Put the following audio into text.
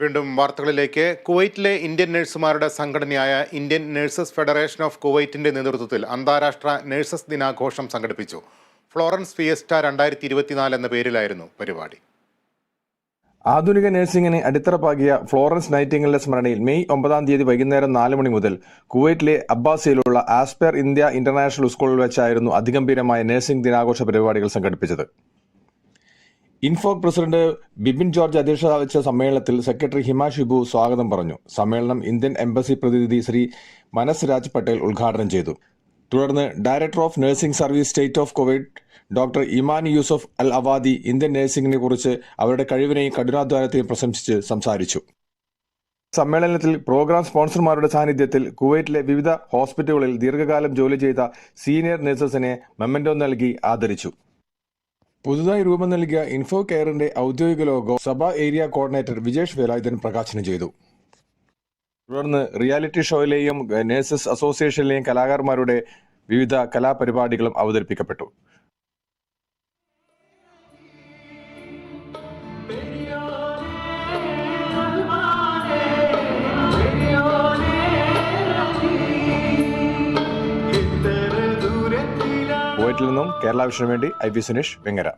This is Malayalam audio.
വീണ്ടും വാർത്തകളിലേക്ക്. കുവൈറ്റിലെ ഇന്ത്യൻ നഴ്സുമാരുടെ സംഘടനയായ ഇന്ത്യൻ നഴ്സസ് ഫെഡറേഷൻ ഓഫ് കുവൈറ്റിന്റെ നേതൃത്വത്തിൽ അന്താരാഷ്ട്ര നഴ്സസ് ദിനാഘോഷം സംഘടിപ്പിച്ചു. ഫ്ലോറൻസ് ഫിയസ്റ്റ രണ്ടായിരത്തി ഇരുപത്തിനാല് എന്ന പേരിലായിരുന്നു പരിപാടി. ആധുനിക നഴ്സിംഗിന് അടിത്തറ പാകിയ ഫ്ലോറൻസ് നൈറ്റിംഗലിന്റെ സ്മരണയിൽ മെയ് ഒമ്പതാം തീയതി വൈകുന്നേരം നാല് മണി മുതൽ കുവൈറ്റിലെ അബ്ബാസിയിലുള്ള ആസ്പെയർ ഇന്ത്യ ഇന്റർനാഷണൽ സ്കൂളിൽ വെച്ചായിരുന്നു അതിഗംഭീരമായ നഴ്സിംഗ് ദിനാഘോഷ പരിപാടികൾ സംഘടിപ്പിച്ചത്. ഇൻഫോക് പ്രസിഡന്റ് ബിപിൻ ജോർജ് അധ്യക്ഷത വെച്ച സമ്മേളനത്തിൽ സെക്രട്ടറി ഹിമ ഷിബു സ്വാഗതം പറഞ്ഞു. സമ്മേളനം ഇന്ത്യൻ എംബസി പ്രതിനിധി ശ്രീ മനസ് രാജ് പട്ടേൽ ഉദ്ഘാടനം ചെയ്തു. തുടർന്ന് director of nursing service state of Covid doctor Iman Yousef Al Awadhi Indian നഴ്സിംഗിനെ കുറിച്ച് അവരുടെ കഴിവിനെയും കഠിനാധ്വാനത്തെയും പ്രശംസിച്ച് സംസാരിച്ചു. സമ്മേളനത്തിൽ പ്രോഗ്രാം സ്പോൺസർമാരുടെ സാന്നിധ്യത്തിൽ കുവൈറ്റിലെ വിവിധ ഹോസ്പിറ്റലുകളിൽ ദീർഘകാലം ജോലി ചെയ്ത സീനിയർ നഴ്സസിനെ മെമ്മൻഡോ നൽകി ആദരിച്ചു. പുതുതായി രൂപം നൽകിയ ഇൻഫോ കെയറിന്റെ ഔദ്യോഗിക ലോഗോ സഭ ഏരിയ കോർഡിനേറ്റർ വിജേഷ് വേലായുധൻ പ്രകാശനം ചെയ്തു. തുടർന്ന് റിയാലിറ്റി ഷോയിലെയും നഴ്സസ് അസോസിയേഷനിലെയും കലാകാരന്മാരുടെ വിവിധ കലാപരിപാടികളും അവതരിപ്പിക്കപ്പെട്ടു. കുവൈറ്റിൽ നിന്നും കേരള വിഷനു വേണ്ടി ഐ പി സുനീഷ് വെങ്ങര.